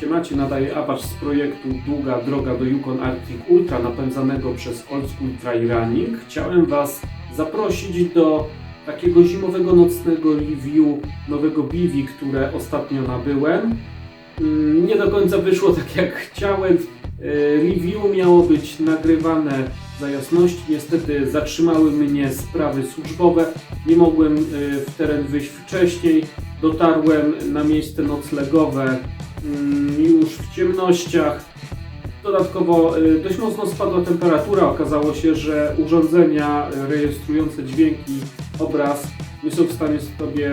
Siemacie nadaje Apache z projektu Długa Droga do Yukon Arctic Ultra napędzanego przez Old School Trail Running. Chciałem Was zaprosić do takiego zimowego nocnego review nowego Bivi, które ostatnio nabyłem. Mm, Nie do końca wyszło tak jak chciałem. E, Review miało być nagrywane za jasności. Niestety zatrzymały mnie sprawy służbowe. Nie mogłem e, w teren wyjść wcześniej. Dotarłem na miejsce noclegowe mm, już w ciemnościach. Dodatkowo y, dość mocno spadła temperatura. Okazało się, że urządzenia rejestrujące dźwięki, obraz nie są w stanie sobie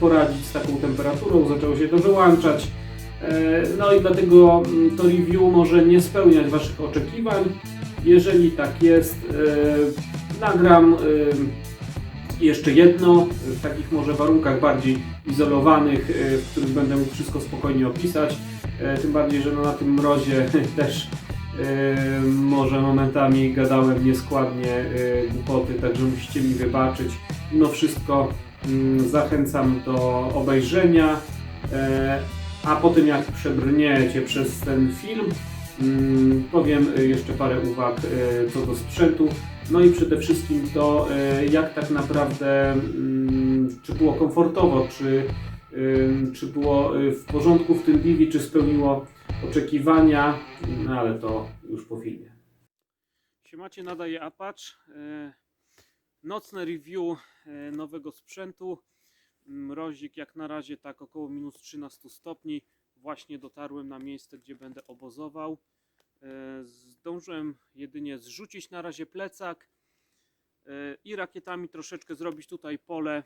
poradzić z taką temperaturą. Zaczęło się to wyłączać. E, No i dlatego mm, to review może nie spełniać Waszych oczekiwań. Jeżeli tak jest, y, nagram y, jeszcze jedno, w takich może warunkach bardziej izolowanych, w których będę mógł wszystko spokojnie opisać. E, Tym bardziej, że no na tym mrozie też może momentami gadałem nieskładnie głupoty, także musicie mi wybaczyć. Mimo wszystko mm, zachęcam do obejrzenia, e, a po tym jak przebrniecie przez ten film, mm, powiem y, jeszcze parę uwag y, co do sprzętu. No i przede wszystkim to, y, jak tak naprawdę, mm, czy było komfortowo, czy, czy było w porządku w tym Divi, czy spełniło oczekiwania, no ale to już po filmie. Siemacie, nadaje Apache. Nocne review nowego sprzętu. Mrozik jak na razie tak około minus 13 stopni. Właśnie dotarłem na miejsce, gdzie będę obozował. E, Zdążyłem jedynie zrzucić na razie plecak e, i rakietami troszeczkę zrobić tutaj pole,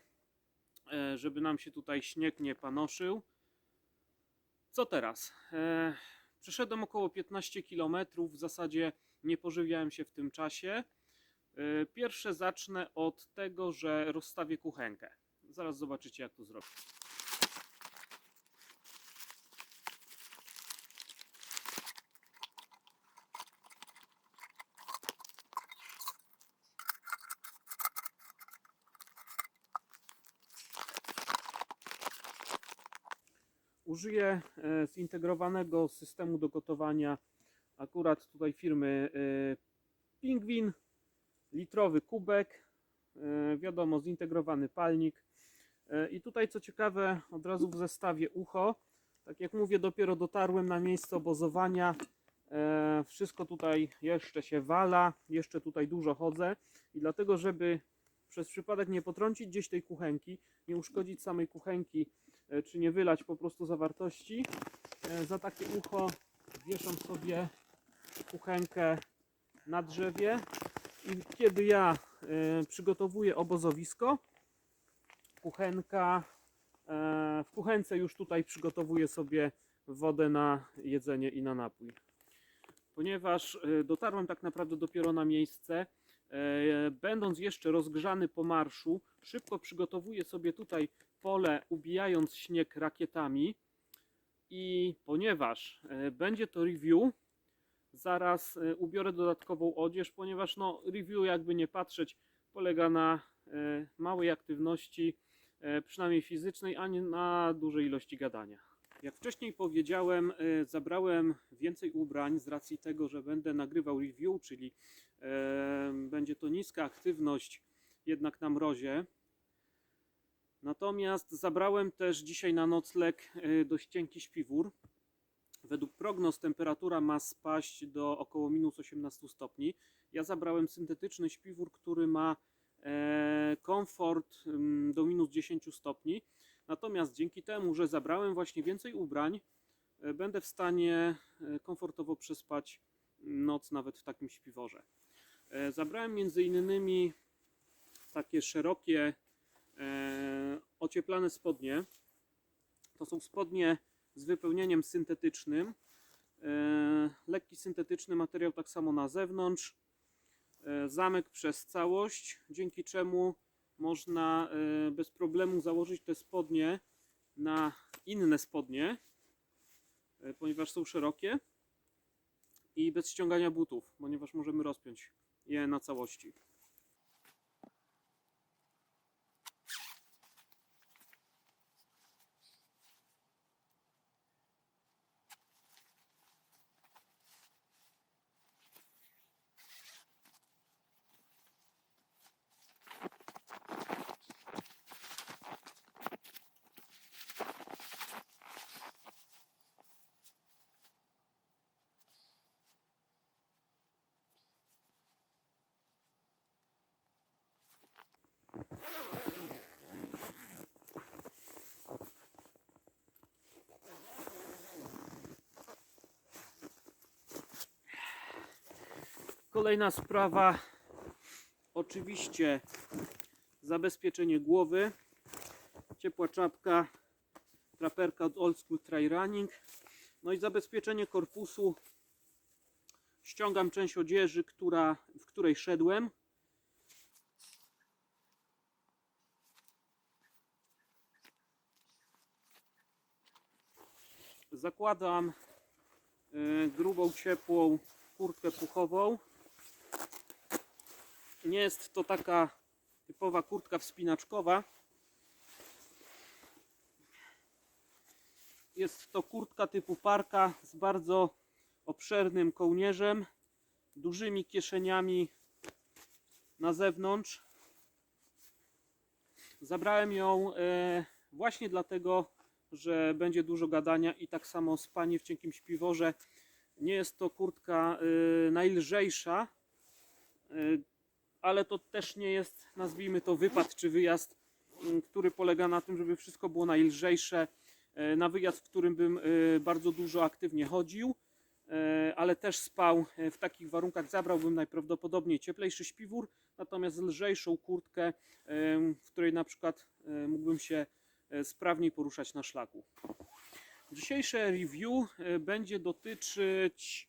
e, żeby nam się tutaj śnieg nie panoszył. Co teraz? Przeszedłem około 15 km, w zasadzie nie pożywiałem się w tym czasie. Pierwsze zacznę od tego, że rozstawię kuchenkę. Zaraz zobaczycie jak to zrobię. Użyję e, zintegrowanego systemu do gotowania akurat tutaj firmy e, Pingwin, litrowy kubek, e, wiadomo zintegrowany palnik i tutaj co ciekawe od razu w zestawie ucho, tak jak mówię dopiero dotarłem na miejsce obozowania, E, wszystko tutaj jeszcze się wala, jeszcze tutaj dużo chodzę. I dlatego żeby przez przypadek nie potrącić gdzieś tej kuchenki, nie uszkodzić samej kuchenki, e, czy nie wylać po prostu zawartości. E, Za takie ucho wieszam sobie kuchenkę na drzewie. I kiedy ja e, przygotowuję obozowisko, kuchenka, e, w kuchence już tutaj przygotowuję sobie wodę na jedzenie i na napój. Ponieważ e, dotarłem tak naprawdę dopiero na miejsce, e, będąc jeszcze rozgrzany po marszu, szybko przygotowuję sobie tutaj pole, ubijając śnieg rakietami. I ponieważ będzie to review, zaraz ubiorę dodatkową odzież, ponieważ no, review, jakby nie patrzeć, polega na małej aktywności, przynajmniej fizycznej, a nie na dużej ilości gadania. Jak wcześniej powiedziałem, e, zabrałem więcej ubrań z racji tego, że będę nagrywał review, czyli e, będzie to niska aktywność jednak na mrozie. Natomiast zabrałem też dzisiaj na nocleg e, dość cienki śpiwór. Według prognoz temperatura ma spaść do około minus 18 stopni. Ja zabrałem syntetyczny śpiwór, który ma e, komfort mm, do minus 10 stopni. Natomiast dzięki temu, że zabrałem właśnie więcej ubrań, e, będę w stanie e, komfortowo przespać noc nawet w takim śpiworze. E, Zabrałem między innymi takie szerokie e, ocieplane spodnie. To są spodnie z wypełnieniem syntetycznym. E, Lekki syntetyczny materiał tak samo na zewnątrz. E, Zamek przez całość, dzięki czemu można e, bez problemu założyć te spodnie na inne spodnie, e, ponieważ są szerokie. i bez ściągania butów, ponieważ możemy rozpiąć je na całości. Kolejna sprawa, oczywiście zabezpieczenie głowy, ciepła czapka, traperka od Old School Try Running, no i zabezpieczenie korpusu. Ściągam część odzieży, która, w której szedłem. Zakładam e, grubą, ciepłą kurtkę puchową. Nie jest to taka typowa kurtka wspinaczkowa. Jest to kurtka typu parka z bardzo obszernym kołnierzem, dużymi kieszeniami na zewnątrz. Zabrałem ją e, właśnie dlatego, że będzie dużo gadania i tak samo spanie w cienkim śpiworze. Nie jest to kurtka y, najlżejsza, y, ale to też nie jest, nazwijmy to, wypad czy wyjazd, y, który polega na tym, żeby wszystko było najlżejsze. Y, na wyjazd, w którym bym y, bardzo dużo aktywnie chodził, y, ale też spał w takich warunkach, zabrałbym najprawdopodobniej cieplejszy śpiwór, natomiast lżejszą kurtkę, w której na przykład mógłbym się sprawniej poruszać na szlaku. Dzisiejsze review e, będzie dotyczyć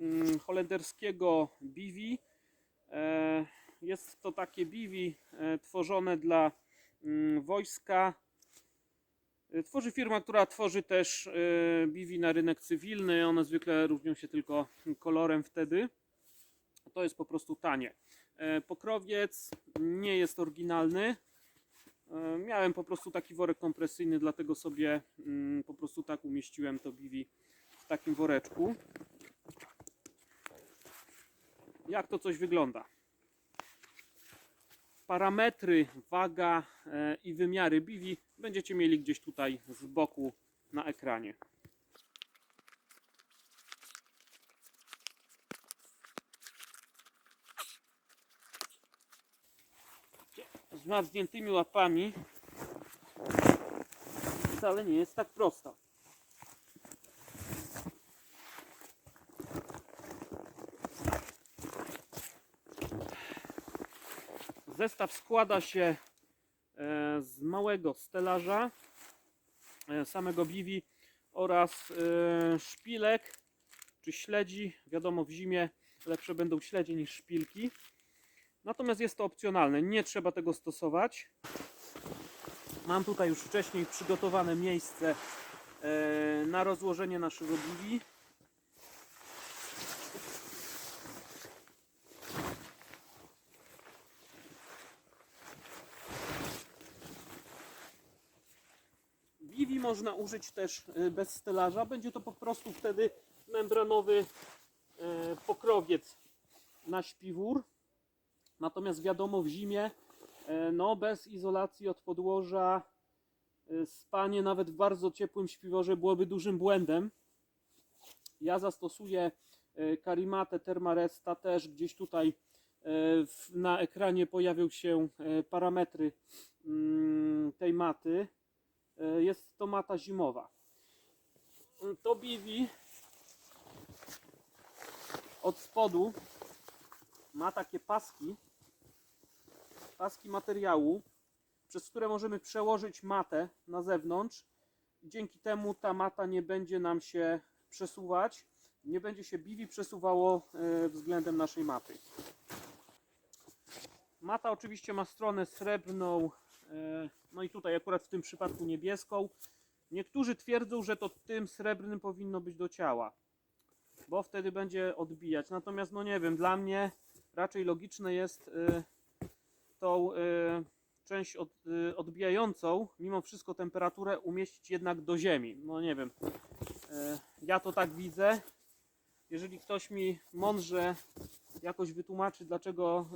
mm, holenderskiego Bivi. Jest to takie Bivi e, tworzone dla mm, wojska. E, Tworzy firma, która tworzy też e, Bivi na rynek cywilny. One zwykle różnią się tylko kolorem wtedy. To jest po prostu tanie. Pokrowiec nie jest oryginalny. Miałem po prostu taki worek kompresyjny, dlatego sobie mm, po prostu tak umieściłem to biwi w takim woreczku. Jak to coś wygląda? Parametry, waga e, i wymiary biwi będziecie mieli gdzieś tutaj z boku na ekranie. z marzniętymi łapami wcale nie jest tak prosto. Zestaw składa się e, z małego stelaża, e, samego biwi oraz e, szpilek czy śledzi. Wiadomo, w zimie lepsze będą śledzie niż szpilki. Natomiast jest to opcjonalne, nie trzeba tego stosować. Mam tutaj już wcześniej przygotowane miejsce na rozłożenie naszego biwi. Biwi można użyć też e, bez stelaża. Będzie to po prostu wtedy membranowy e, pokrowiec na śpiwór. Natomiast wiadomo, w zimie, e, no bez izolacji od podłoża, spanie nawet w bardzo ciepłym śpiworze byłoby dużym błędem. Ja zastosuję karimatę Thermaresta też gdzieś tutaj na ekranie pojawią się parametry mm, tej maty. E, Jest to mata zimowa. To biwi od spodu ma takie paski, paski materiału, przez które możemy przełożyć matę na zewnątrz. Dzięki temu ta mata nie będzie nam się przesuwać, nie będzie się biwi przesuwało e, względem naszej maty. Mata oczywiście ma stronę srebrną, e, no i tutaj akurat w tym przypadku niebieską. Niektórzy twierdzą, że to tym srebrnym powinno być do ciała. bo wtedy będzie odbijać. Natomiast no nie wiem, dla mnie raczej logiczne jest y, tą y, część od, odbijającą, mimo wszystko temperaturę umieścić jednak do ziemi. No nie wiem, ja to tak widzę. Jeżeli ktoś mi mądrze jakoś wytłumaczy, dlaczego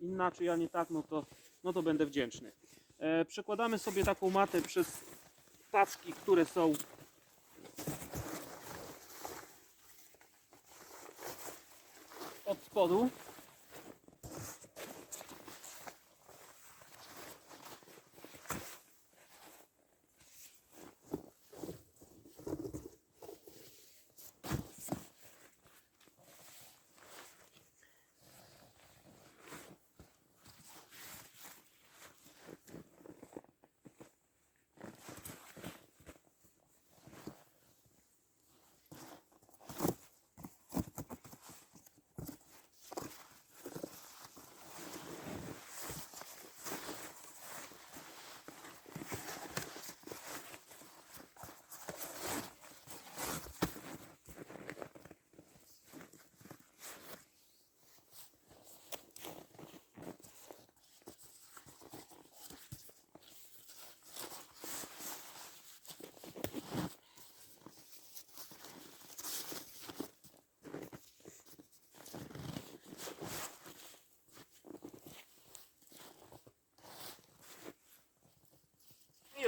inaczej, a nie tak, no to, no to będę wdzięczny. E, przekładamy sobie taką matę przez paczki, które są od spodu.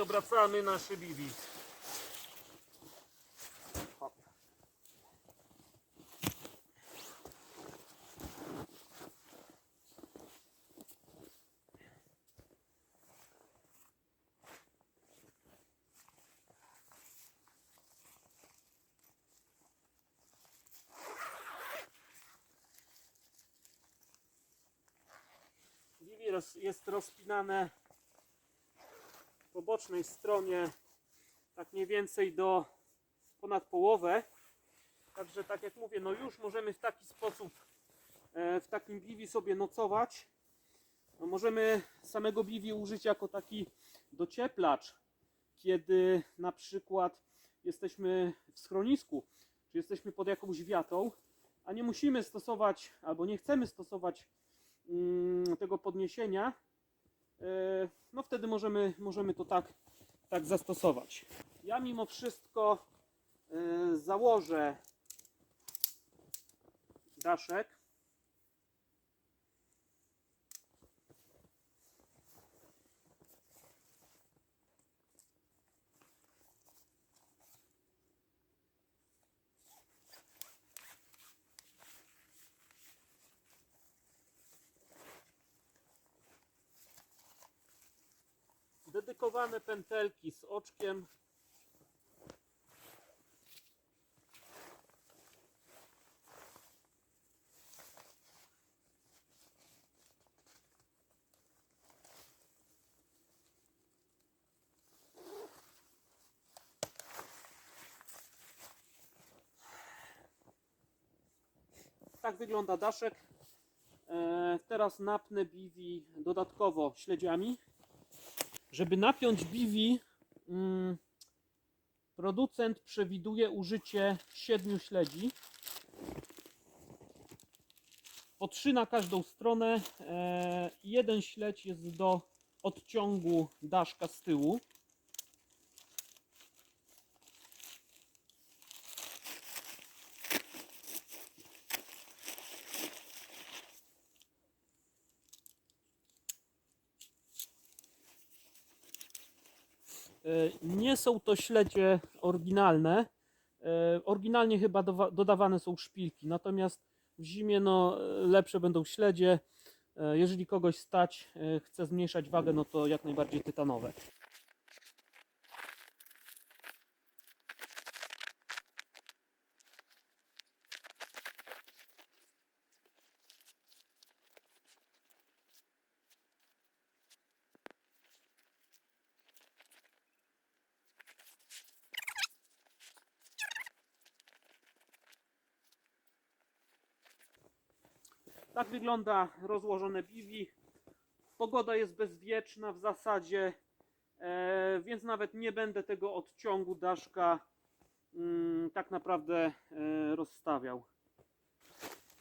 Obracamy nasze bibi. Bibi jest rozpinane bocznej stronie tak mniej więcej do ponad połowę. Także tak jak mówię, no już możemy w taki sposób e, w takim biwi sobie nocować. No możemy samego biwi użyć jako taki docieplacz, kiedy na przykład jesteśmy w schronisku, czy jesteśmy pod jakąś wiatą, a nie musimy stosować, albo nie chcemy stosować mm, tego podniesienia, no wtedy możemy, możemy to tak, tak zastosować. Ja mimo wszystko e, założę daszek. Dedykowane pętelki z oczkiem. Tak wygląda daszek. E, teraz napnę biwi dodatkowo śledziami. Żeby napiąć biwi, mm, producent przewiduje użycie siedmiu śledzi. Po trzy na każdą stronę. E, jeden śledź jest do odciągu daszka z tyłu. Nie są to śledzie oryginalne. E, Oryginalnie chyba dodawane są szpilki, natomiast w zimie no, e, lepsze będą śledzie. E, Jeżeli kogoś stać, e, chce zmniejszać wagę, no to jak najbardziej tytanowe. Tak wygląda rozłożone biwi. Pogoda jest bezwieczna w zasadzie, e, więc nawet nie będę tego odciągu daszka mm, tak naprawdę e, rozstawiał.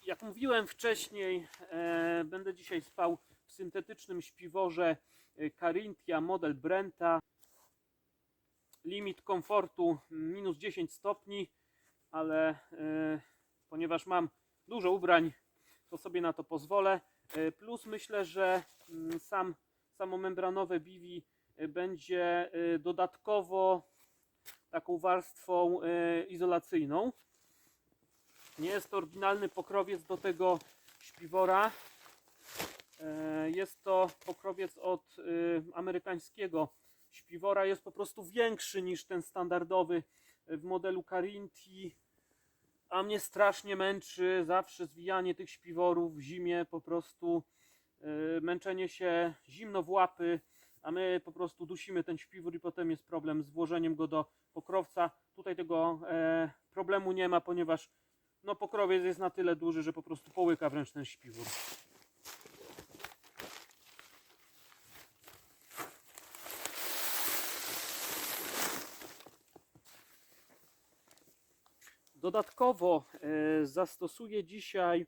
Jak mówiłem wcześniej, e, będę dzisiaj spał w syntetycznym śpiworze Carinthia model Brenta. Limit komfortu minus 10 stopni, ale ponieważ mam dużo ubrań, to sobie na to pozwolę. E, Plus myślę, że mm, sam, samo membranowe biwi e, będzie e, dodatkowo taką warstwą izolacyjną. Nie jest to oryginalny pokrowiec do tego śpiwora. Jest to pokrowiec od amerykańskiego śpiwora. Jest po prostu większy niż ten standardowy w modelu Carinthi. A mnie strasznie męczy zawsze zwijanie tych śpiworów w zimie, po prostu e, męczenie się zimno w łapy, a my po prostu dusimy ten śpiwór i potem jest problem z włożeniem go do pokrowca. Tutaj tego e, problemu nie ma, ponieważ no, pokrowiec jest na tyle duży, że po prostu połyka wręcz ten śpiwór. Dodatkowo e, zastosuję dzisiaj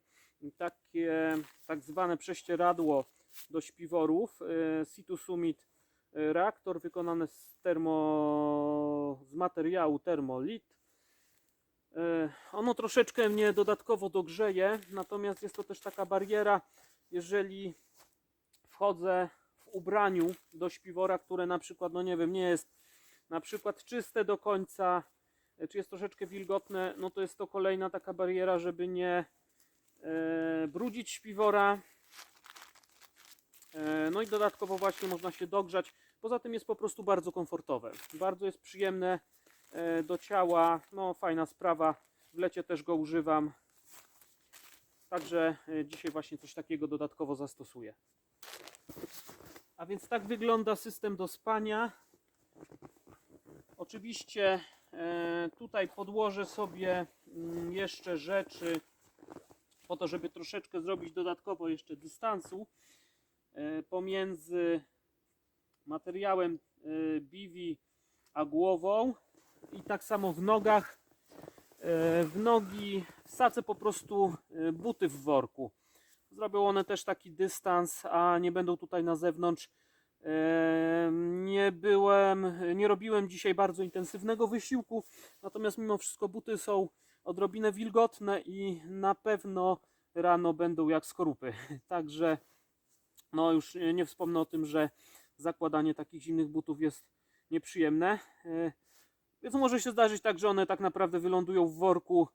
takie tak zwane prześcieradło do śpiworów e, Situ Summit e, reaktor wykonany z, termo, z materiału Thermolit. E, Ono troszeczkę mnie dodatkowo dogrzeje, natomiast jest to też taka bariera, jeżeli wchodzę w ubraniu do śpiwora, które na przykład, no nie wiem, nie jest na przykład czyste do końca, czy jest troszeczkę wilgotne, no to jest to kolejna taka bariera, żeby nie e, brudzić śpiwora. E, no i dodatkowo właśnie można się dogrzać. Poza tym jest po prostu bardzo komfortowe. Bardzo jest przyjemne e, do ciała. No fajna sprawa. W lecie też go używam. Także dzisiaj właśnie coś takiego dodatkowo zastosuję. A więc tak wygląda system do spania. Oczywiście tutaj podłożę sobie mm, jeszcze rzeczy po to, żeby troszeczkę zrobić dodatkowo jeszcze dystansu e, pomiędzy materiałem e, biwi a głową i tak samo w nogach. E, w nogi wsadzę po prostu e, buty w worku. Zrobią one też taki dystans, a nie będą tutaj na zewnątrz E, Nie byłem, nie robiłem dzisiaj bardzo intensywnego wysiłku, natomiast mimo wszystko buty są odrobinę wilgotne i na pewno rano będą jak skorupy. Także no już nie wspomnę o tym, że zakładanie takich zimnych butów jest nieprzyjemne. E, Więc może się zdarzyć tak, że one tak naprawdę wylądują w worku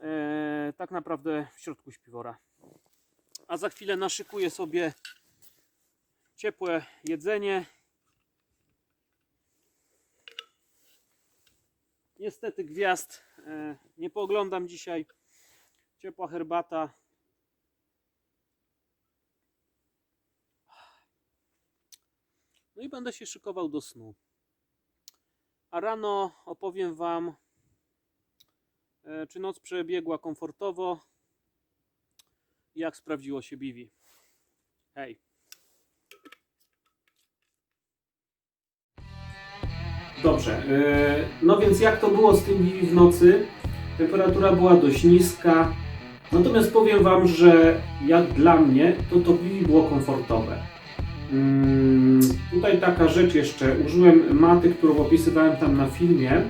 e, tak naprawdę w środku śpiwora. A za chwilę naszykuję sobie ciepłe jedzenie. Niestety gwiazd e, nie pooglądam dzisiaj. Ciepła herbata. No i będę się szykował do snu. A rano opowiem Wam, e, czy noc przebiegła komfortowo jak sprawdziło się Biwi. Hej. Dobrze. e, No więc jak to było z tym Biwi w nocy? Temperatura była dość niska. Natomiast powiem Wam, że jak dla mnie, to to Biwi było komfortowe. Mm, Tutaj taka rzecz jeszcze. Użyłem maty, którą opisywałem tam na filmie. E,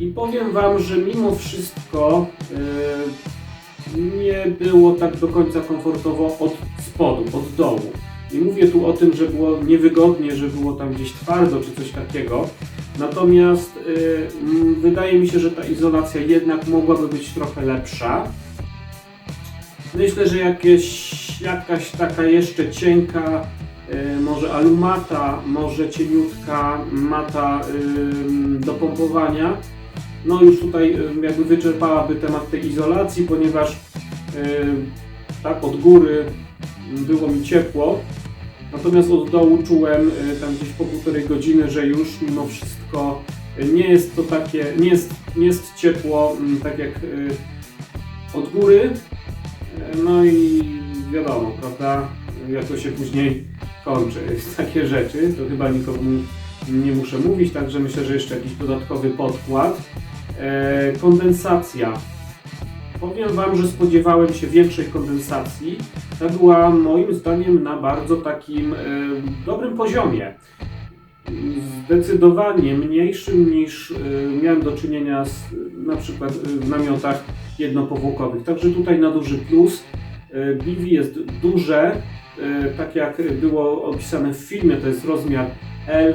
I powiem Wam, że mimo wszystko e, nie było tak do końca komfortowo od spodu, od dołu. Nie mówię tu o tym, że było niewygodnie, że było tam gdzieś twardo czy coś takiego. Natomiast y, wydaje mi się, że ta izolacja jednak mogłaby być trochę lepsza. Myślę, że jakieś, jakaś taka jeszcze cienka, y, może alumata, może cieniutka mata y, do pompowania. No już tutaj y, jakby wyczerpałaby temat tej izolacji, ponieważ tak od góry było mi ciepło, natomiast od dołu czułem y, tam gdzieś po półtorej godziny, że już mimo wszystko nie jest to takie, nie jest, nie jest ciepło mm, tak jak y, od góry. Y, No i wiadomo, prawda, jak to się później kończy, takie rzeczy, to chyba nikomu nie muszę mówić, także myślę, że jeszcze jakiś dodatkowy podkład. E, kondensacja. Powiem Wam, że spodziewałem się większej kondensacji. Ta była moim zdaniem na bardzo takim e, dobrym poziomie. Zdecydowanie mniejszym niż e, miałem do czynienia z, na przykład e, w namiotach jednopowłokowych. Także tutaj na duży plus. Biwi jest duże, tak jak było opisane w filmie, to jest rozmiar L.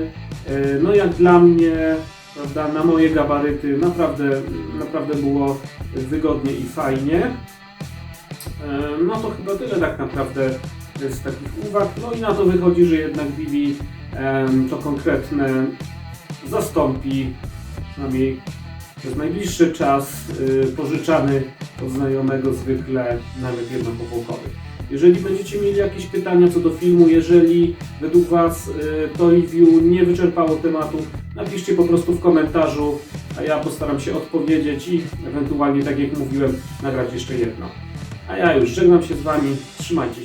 No jak dla mnie, prawda, na moje gabaryty naprawdę, naprawdę było wygodnie i fajnie. E, No to chyba tyle tak naprawdę z takich uwag. No i na to wychodzi, że jednak em, to konkretne zastąpi przynajmniej przez najbliższy czas y, pożyczany od znajomego zwykle nawet jednopowłokowy. Jeżeli będziecie mieli jakieś pytania co do filmu, jeżeli według Was y, to review nie wyczerpało tematu, napiszcie po prostu w komentarzu, a ja postaram się odpowiedzieć i ewentualnie, tak jak mówiłem, nagrać jeszcze jedno. A ja już żegnam się z Wami, trzymajcie się.